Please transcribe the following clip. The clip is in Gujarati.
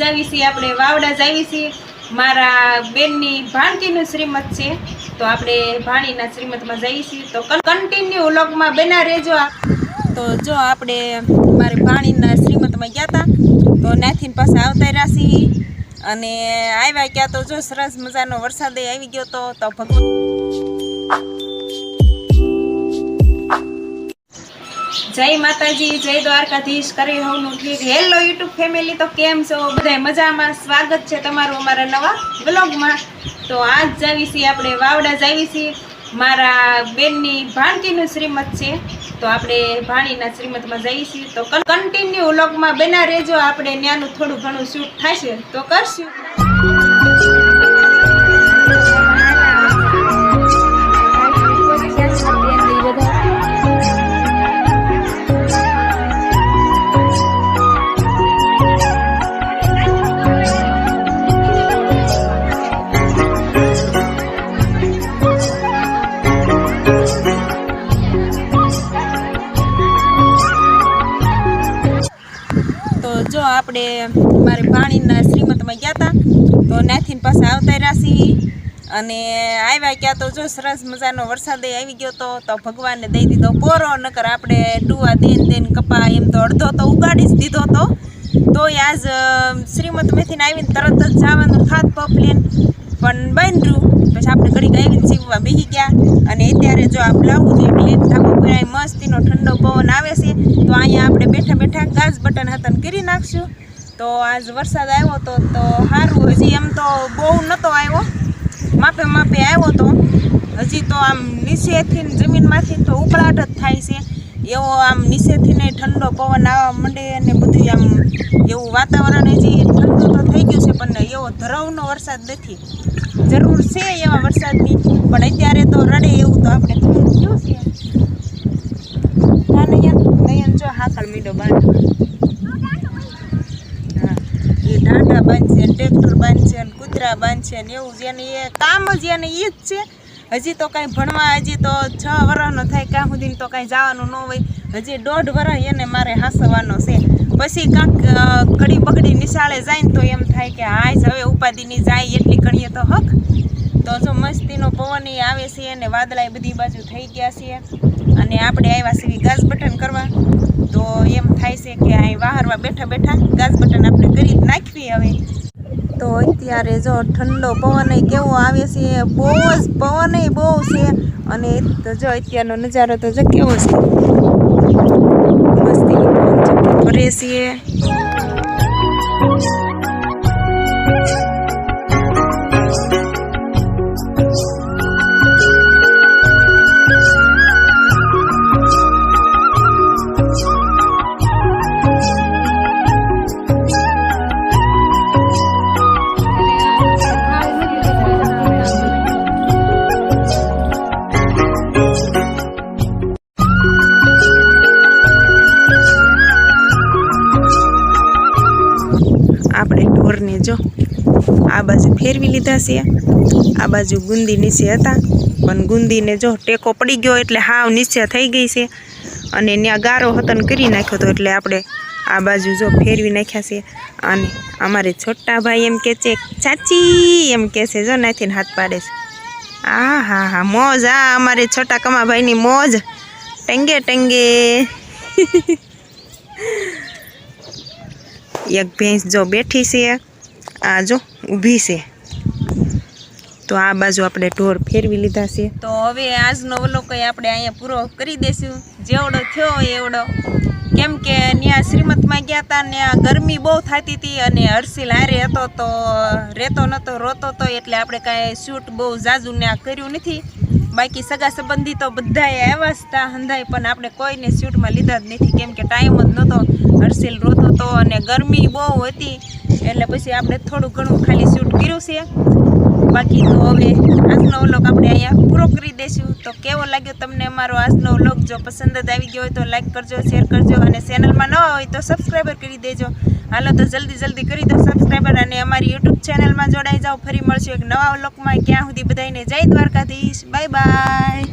જાવી છીએ, આપણે વાવડા જાવી છીએ. મારા બેનની ભાણકીનું શ્રીમત છે. તો આપણે ભાણીના શ્રીમતમાં જઈએ છીએ. તો કન્ટિન્યુ લોકમાં બના રહેજો. તો જો આપણે મારી ભાણીના શ્રીમતમાં ગયા હતા તો ત્યાંથી પાછા આવતા રહ્યા અને આવ્યા ક્યાં તો જો સરસ મજાનો વરસાદ આવી ગયો તો ભગવાન જય માતાજી, જય દ્વારકાધીશ, કરી હોવનું ઠીક હેલો યુટ્યુબ ફેમિલી તો કેમ છો? બધાય મજામાં? સ્વાગત છે તમારું અમારા નવા બ્લોગમાં તો આજ જાવી છીએ આપણે, વાવડા જાવી છીએ. મારા બેનની ભાણકીનું શ્રીમત છે. તો આપણે ભાણીના શ્રીમતમાં જઈએ છીએ. તો કન્ટિન્યુ વ્લોગમાં બના રહેજો. આપણે ત્યાંનું થોડું ઘણું શૂટ થશે તો કરશું. આપણે મારે ભાણીના શ્રીમતમાં ગયા હતા તો ત્યાંથી પાછા આવતા છીએ. અને આવ્યા ક્યાં તો જો સરસ મજાનો વરસાદ આવી ગયો તો તો ભગવાનને દઈ દીધો પોરો નકર આપણે ડુવા દેન દેન કપા એમ તો અડધો તો ઉગાડી જ દીધો તો. તોય આજ અ, મેથીને આવીને તરત જ જવાનું થાત પપલેન પણ બન્યું પછી આપણે ઘડીક આવીને સીવવા બેસી ગયા. અને અત્યારે જો આ બ્લાઉઝ એટલે ધાબો પહેરાય મસ્તીનો ઠંડો પવન આવે છે તો અહીંયા આપણે બેઠા બેઠા ગાજ બટન હાથન કરી નાખશું. તો આજ વરસાદ આવ્યો તો તો સારું હજી એમ તો બહુ નહોતો આવ્યો. માપે માપે આવ્યો તો. હજી તો આમ નીચેથી જમીનમાંથી તો ઉકળાટ જ થાય છે. એવો આમ નીચેથી ને ઠંડો પવન આવવા માંડે અને બધું આમ એવું વાતાવરણ હજી ઠંડુ તો થઈ ગયું છે, પણ એવો ધરાવનો વરસાદ નથી. જરૂર છે એવા વરસાદની, પણ અત્યારે તો રડે એવું તો આપણે થયું છે. નયન જો હાકળ મીડો બાંધવા હા એ ઢાંઢા બાંધશે ને ટ્રેક્ટર બાંધશે ને કૂતરા બાંધશે ને એવું જેને એ કામ જ એને એ જ છે. હજી તો કાંઈ ભણવા, હજી તો છ વર્ષનો થાય, કાં સુધી તો કાંઈ જવાનું ન હોય. હજી દોઢ વર્ષ એને મારે હાંસવાનો છે. પછી કાંક કડી બગડી નિશાળે જાય ને તો એમ થાય કે હાય હવે ઉપાધિની જાય એટલી ઘણીએ તો હક. તો જો મસ્તીનો પવન આવે છે અને વાદળાય બધી બાજુ થઈ ગયા છે. અને આપણે આવ્યા છીએ ગાજ બટન કરવા. તો એમ થાય છે કે અહીં વાહરમાં બેઠા બેઠા ગાજ બટન આપણે કરી નાખવી હવે. તો અત્યારે જો ઠંડો પવન કેવો આવે છે, બહુ જ પવન બહુ છે. અને તો જો અત્યારનો નજારો તો જો કેવો છે. મસ્તી પવન ચક્કી ફરે છે. ઢોરને જો. આ બાજુ ફેરવી લીધા છે. આ બાજુ ગુંદી નીચે હતા. પણ ગુંદીને જો ટેકો પડી ગયો એટલે હાવ નીચે થઈ ગઈ છે. અને ત્યાં ગારો હતન કરી નાખ્યો હતો એટલે આપણે આ બાજુ જો ફેરવી નાખ્યા છે. અને અમારે છોટા ભાઈ એમ કે છે, ચાચી, એમ કે છે, જો નાથીને હાથ પાડે છે. આ હા હા, મોજ, આ અમારે છોટા કમાભાઈની મોજ. ટંગે ટંગે. એક ભેંસ જો બેઠી છે, આ જો ઊભી છે. તો આ બાજુ આપણે ઢોર ફેરવી લીધા છે. તો હવે આજનો વ્લોગ કઈ આપણે અહીંયા પૂરો કરી દઈશું. જેવડો થયો એવડો. કેમ કે ત્યાં શ્રીમતમાં ગયા હતા ને ગરમી બહુ થતી હતી અને હર્ષિલ હારે હતો તો રહેતો નહોતો રોતો તો, એટલે આપણે કાંઈ શૂટ બહુ ઝાઝું ને કર્યું નથી. બાકી સગા સંબંધી તો બધાએ આવ્યા હતા હંધાય, પણ આપણે કોઈને શૂટમાં લીધા જ નથી. કેમ કે ટાઈમ જ નહોતો હર્ષિલ રોતો હતો અને ગરમી બહુ હતી, એટલે પછી આપણે થોડું ઘણું ખાલી શૂટ કર્યું છે. બાકી તો હવે આજનો વ્લોગ આપણે અહીંયા પૂરો કરી દઈશું. તો કેવો લાગ્યો તમને અમારો આજનો વ્લોગ જો પસંદ જ આવી ગયો હોય તો લાઈક કરજો શેર કરજો અને ચેનલમાં ન હોય તો સબસ્ક્રાઈબર કરી દેજો. હાલો તો જલ્દી જલ્દી કરી દો સબસ્ક્રાઈબર અને અમારી યુટ્યુબ ચેનલમાં જોડાઈ જાઓ. ફરી મળશું એક નવા લોકમાં ક્યાં સુધી બધાને જય દ્વારકાધીશ. Bye bye